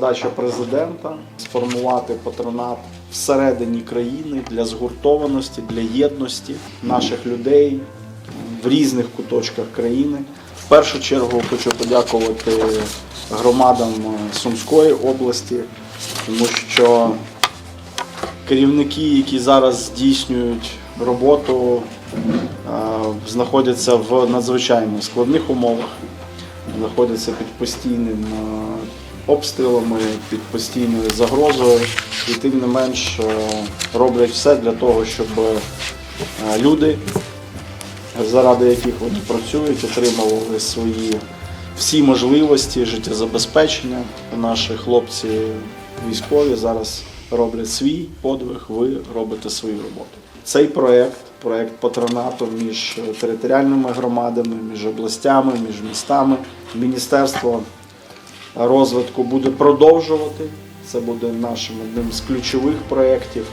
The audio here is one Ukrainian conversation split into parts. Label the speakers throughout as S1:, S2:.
S1: задача президента сформувати патронат всередині країни для згуртованості, для єдності наших людей в різних куточках країни. В першу чергу хочу подякувати громадам Сумської області, тому що керівники, які зараз здійснюють роботу, е, знаходяться в надзвичайно складних умовах, знаходяться під постійним е, обстрілами, під постійною загрозою, і тим не менш е, роблять все для того, щоб е, люди, заради яких вони працюють, отримували свої всі можливості життєзабезпечення. Наші хлопці військові зараз роблять свій подвиг, ви робите свою роботу. Цей проект, проект патронату між територіальними громадами, між областями, між містами, міністерство розвитку буде продовжувати. Це буде нашим одним з ключових проєктів.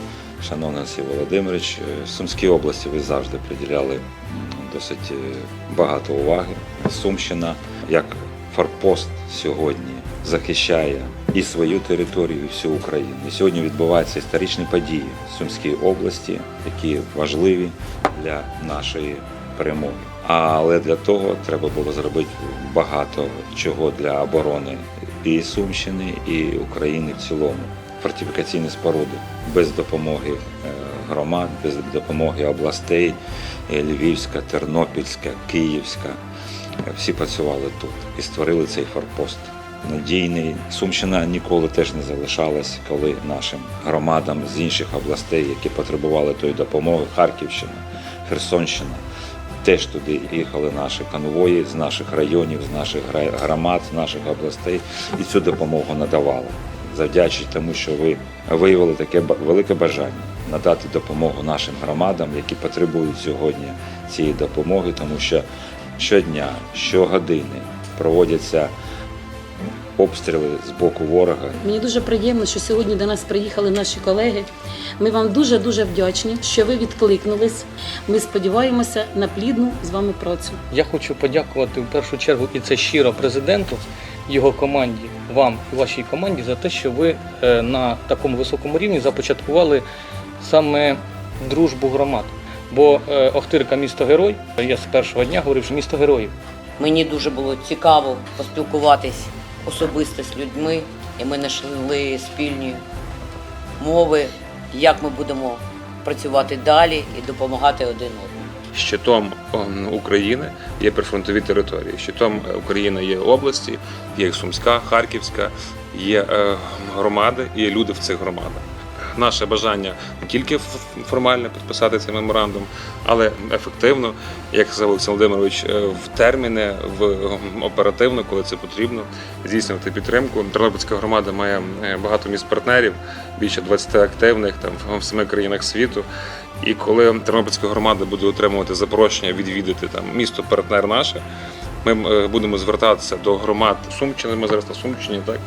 S2: Шановний Олексій Володимирович, е, Сумській області ви завжди приділяли досить е, багато уваги. Сумщина як форпост сьогодні захищає і свою територію, і всю Україну. І сьогодні відбуваються історичні події в Сумській області, які важливі для нашої перемоги. Але для того треба було зробити багато чого для оборони і Сумщини, і України в цілому. Фортифікаційні споруди без допомоги е, громад, без допомоги областей е, Львівська, Тернопільська, Київська. е, Всі працювали тут і створили цей форпост. Надійний Сумщина ніколи теж не залишалась, коли нашим громадам з інших областей, які потребували тої допомоги, Харківщина, Херсонщина, теж туди їхали наші конвої з наших районів, з наших громад, з наших областей і цю допомогу надавали. Завдячуючи тому, що ви виявили таке велике бажання надати допомогу нашим громадам, які потребують сьогодні цієї допомоги, тому що щодня, щогодини проводяться обстріли з боку ворога.
S3: Мені дуже приємно, що сьогодні до нас приїхали наші колеги. Ми вам дуже дуже вдячні, що ви відкликнулись. Ми сподіваємося на плідну з вами працю.
S4: Я хочу подякувати в першу чергу і це щиро президенту, його команді, вам і вашій команді за те, що ви е, на такому високому рівні започаткували саме дружбу громад. Бо е, Охтирка місто герой. Я з першого дня говорив, що місто героїв.
S5: Мені дуже було цікаво поспілкуватись особисто з людьми, і ми знайшли спільні мови, як ми будемо працювати далі і допомагати один одному.
S6: Щитом ем, України є прифронтові території. Щитом України є області, є Сумська, Харківська, є е, громади, є люди в цих громадах. Наше бажання не тільки формально підписати цей меморандум, але ефективно, як сказав Олексій Володимирович, е, в терміни, в оперативно, коли це потрібно, здійснювати підтримку. Тернопільська громада має багато міст партнерів, більше 20 активних там в семи країнах світу. І коли Тернопільська громада буде отримувати запрошення відвідати там місто партнер наше, ми е, будемо звертатися до громад Сумщини. Ми зараз на Сумщині, так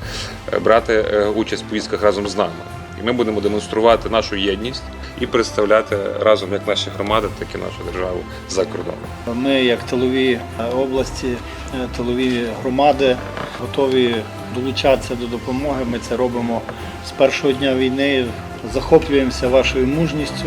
S6: е, брати участь в поїздках разом з нами. І ми будемо демонструвати нашу єдність і представляти разом як наші громади, так і нашу державу за кордоном.
S7: Ми, як тилові е, області, е, тилові громади, готові долучатися до допомоги. Ми це робимо з першого дня війни. Захоплюємося вашою мужністю.